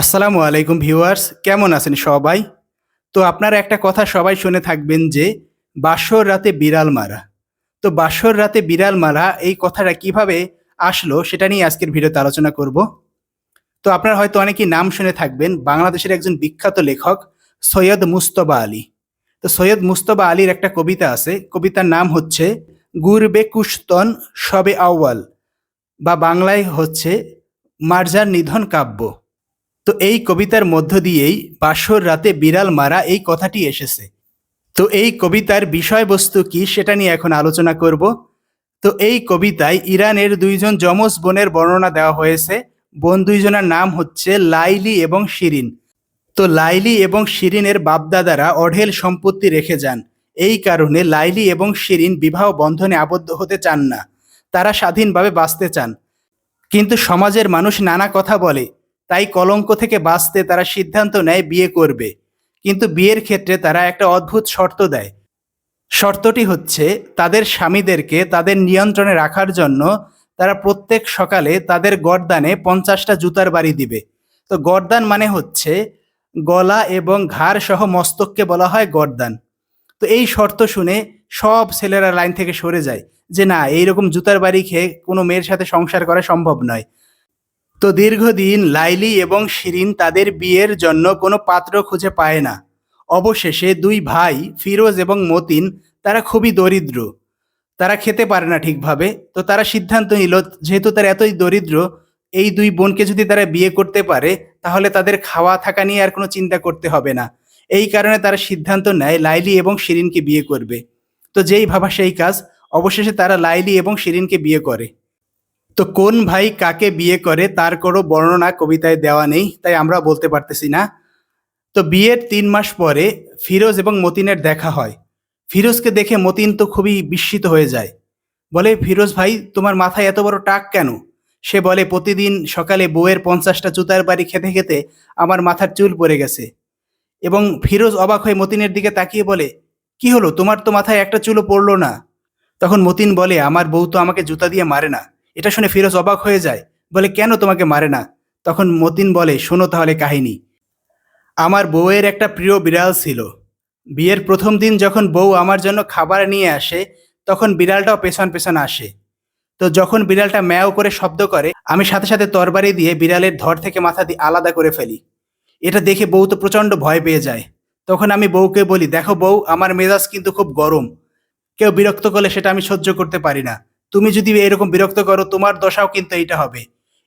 আসসালামু আলাইকুম ভিউয়ার্স, কেমন আছেন সবাই? তো আপনারা একটা কথা সবাই শুনে থাকবেন যে, বাসর রাতে বিড়াল মারা। তো বাসর রাতে বিড়াল মারা, এই কথাটা কীভাবে আসলো সেটা নিয়ে আজকের ভিডিওতে আলোচনা করব। তো আপনারা হয়তো অনেকেই নাম শুনে থাকবেন, বাংলাদেশের একজন বিখ্যাত লেখক সৈয়দ মুস্তবা আলী। তো সৈয়দ মুস্তবা আলীর একটা কবিতা আছে, কবিতার নাম হচ্ছে, গুরবে কুস্তন সবে আউয়াল বা বাংলায় হচ্ছে, মার্জার নিধন কাব্য তো এই কবিতার মধ্য দিয়েই বাসর রাতে বিড়াল মারা এই কথাটি এসেছে। তো এই কবিতার বিষয়বস্তু কি সেটা নিয়ে এখন আলোচনা করব। তো এই কবিতায় ইরানের দুইজন যমজ বোনের বর্ণনা দেওয়া হয়েছে। বোন দুইজনের নাম হচ্ছে লাইলি এবং শিরিন। তো লাইলি এবং শিরিনের বাপদাদারা অঢেল সম্পত্তি রেখে যান। এই কারণে লাইলি এবং শিরিন বিবাহ বন্ধনে আবদ্ধ হতে চান না। তারা স্বাধীনভাবে বাঁচতে চান। কিন্তু সমাজের মানুষ নানা কথা বলে। তাই কলঙ্ক থেকে বাঁচতে তারা সিদ্ধান্ত নেয় বিয়ে করবে। কিন্তু বিয়ের ক্ষেত্রে তারা একটা অদ্ভুত শর্ত দেয়। শর্তটি হচ্ছে, তাদের স্বামীদেরকে তাদের নিয়ন্ত্রণে রাখার জন্য তারা প্রত্যেক সকালে তাদের গরদানে পঞ্চাশটা জুতার বাড়ি দিবে। তো গরদান মানে হচ্ছে, গলা এবং ঘাড় সহ মস্তককে বলা হয় গরদান। তো এই শর্ত শুনে সব ছেলেরা লাইন থেকে সরে যায় যে, না, এইরকম জুতার বাড়ি খেয়ে কোনো মেয়ের সাথে সংসার করা সম্ভব নয়। তো দীর্ঘদিন লাইলি এবং শিরিন তাদের বিয়ের জন্য কোনো পাত্র খুঁজে পায় না। অবশেষে দুই ভাই, ফিরোজ এবং মতিন, তারা খুবই দরিদ্র। তারা খেতে পারে না ঠিকভাবে, তো তারা সিদ্ধান্ত নিল, যেহেতু তারা এতই দরিদ্র, এই দুই বোনকে যদি তারা বিয়ে করতে পারে, তাহলে তাদের খাওয়া থাকা নিয়ে আর কোনো চিন্তা করতে হবে না। এই কারণে তারা সিদ্ধান্ত নেয় লাইলি এবং শিরিনকে বিয়ে করবে। তো যেই ভাবা সেই কাজ, অবশেষে তারা লাইলি এবং শিরিনকে বিয়ে করে। তো কোন ভাই কাকে বিয়ে করে তার কোনো বর্ণনা কবিতায় দেওয়া নেই, তাই আমরা বলতে পারতেছি না। তো বিয়ের তিন মাস পরে ফিরোজ এবং মতিনের দেখা হয়। ফিরোজকে দেখে মতিন তো খুবই বিস্মিত হয়ে যায়। বলে, ফিরোজ ভাই, তোমার মাথায় এত বড় টাক কেন? সে বলে, প্রতিদিন সকালে বউয়ের পঞ্চাশটা জুতার বাড়ি খেতে খেতে আমার মাথার চুল পড়ে গেছে। এবং ফিরোজ অবাক হয়ে মতিনের দিকে তাকিয়ে বলে, কি হলো? তোমার তো মাথায় একটা চুলও পড়ল না। তখন মতিন বলে, আমার বউ তো আমাকে জুতা দিয়ে মারে না। এটা শুনে ফিরোজ অবাক হয়ে যায়, বলে, কেন তোমাকে মারে না? তখন মতিন বলে, শোনো তাহলে কাহিনী। আমার বউয়ের একটা প্রিয় বিড়াল ছিল। বিয়ের প্রথম দিন যখন বউ আমার জন্য খাবার নিয়ে আসে, তখন বিড়ালটাও পেছন পেছন আসে। তো যখন বিড়ালটা ম্যাও করে শব্দ করে, আমি সাথে সাথে তরবারি দিয়ে বিড়ালের ধর থেকে মাথা দিয়ে আলাদা করে ফেলি। এটা দেখে বউ তো প্রচণ্ড ভয় পেয়ে যায়। তখন আমি বউকে বলি, দেখো বউ, আমার মেজাজ কিন্তু খুব গরম। কেউ বিরক্ত করলে সেটা আমি সহ্য করতে পারি না। তুমি যদি এরকম বিরক্ত করো, তোমার দশাও কিন্তু এইটা হবে।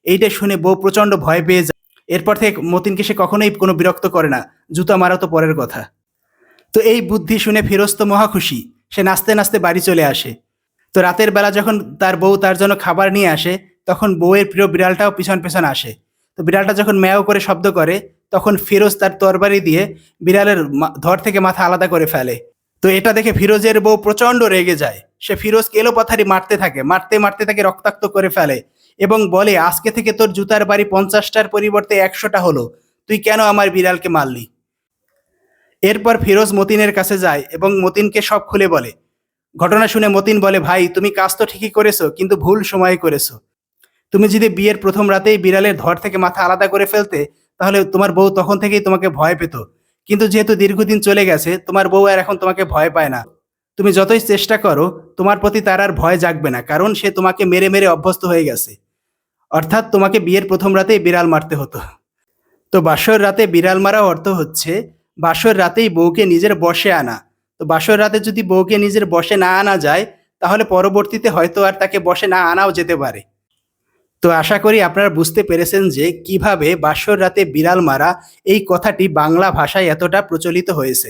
এইটা শুনে বউ প্রচণ্ড ভয় পেয়ে যায়। এরপর থেকে মতিনকে সে কখনোই কোনো বিরক্ত করে না। জুতা মারা তো পরের কথা। তো এই বুদ্ধি শুনে ফিরোজ তো মহা খুশি। সে নাচতে নাচতে বাড়ি চলে আসে। তো রাতের বেলা যখন তার বউ তার জন্য খাবার নিয়ে আসে, তখন বউয়ের প্রিয় বিড়ালটাও পিছন পেছন আসে। তো বিড়ালটা যখন ম্যাও করে শব্দ করে, তখন ফিরোজ তার তরবারি দিয়ে বিড়ালের ধর থেকে মাথা আলাদা করে ফেলে। তো এটা দেখে ফিরোজের বউ প্রচণ্ড রেগে যায়। সে ফিরোজকে এলোপাথারি মারতে থাকে, মারতে মারতে তাকে রক্তাক্ত করে ফেলে এবং বলে, আজকে থেকে তোর জুতার বাড়ি পঞ্চাশটার পরিবর্তে একশোটা হলো। তুই কেন আমার বিড়ালকে মারলি? এরপর ফিরোজ মতিনের কাছে যায় এবং মতিনকে সব খুলে বলে। ঘটনা শুনে মতিন বলে, ভাই, তুমি কাজ তো ঠিকই করেছ, কিন্তু ভুল সময়ে করেছ। তুমি যদি বিয়ের প্রথম রাতেই বিড়ালের ধর থেকে মাথা আলাদা করে ফেলতে, তাহলে তোমার বউ তখন থেকেই তোমাকে ভয় পেত। কিন্তু যেহেতু দীর্ঘদিন চলে গেছে, তোমার বউ আর এখন তোমাকে ভয় পায় না। তুমি যতই চেষ্টা করো, তোমার প্রতি তার আর ভয় জাগবে না, কারণ সে তোমাকে মেরে মেরে অভ্যস্ত হয়ে গেছে। অর্থাৎ তোমাকে বিয়ের প্রথম রাতেই বিড়াল মারতে হতো। তো বাসর রাতে বিড়াল মারা অর্থ হচ্ছে, বাসর রাতেই বউকে নিজের বসে আনা। তো বাসর রাতে যদি বউকে নিজের বসে না আনা যায়, তাহলে পরবর্তীতে হয়তো আর তাকে বসে না আনাও যেতে পারে। তো আশা করি আপনারা বুঝতে পেরেছেন যে কীভাবে বাসর রাতে বিড়াল মারা এই কথাটি বাংলা ভাষায় এতটা প্রচলিত হয়েছে।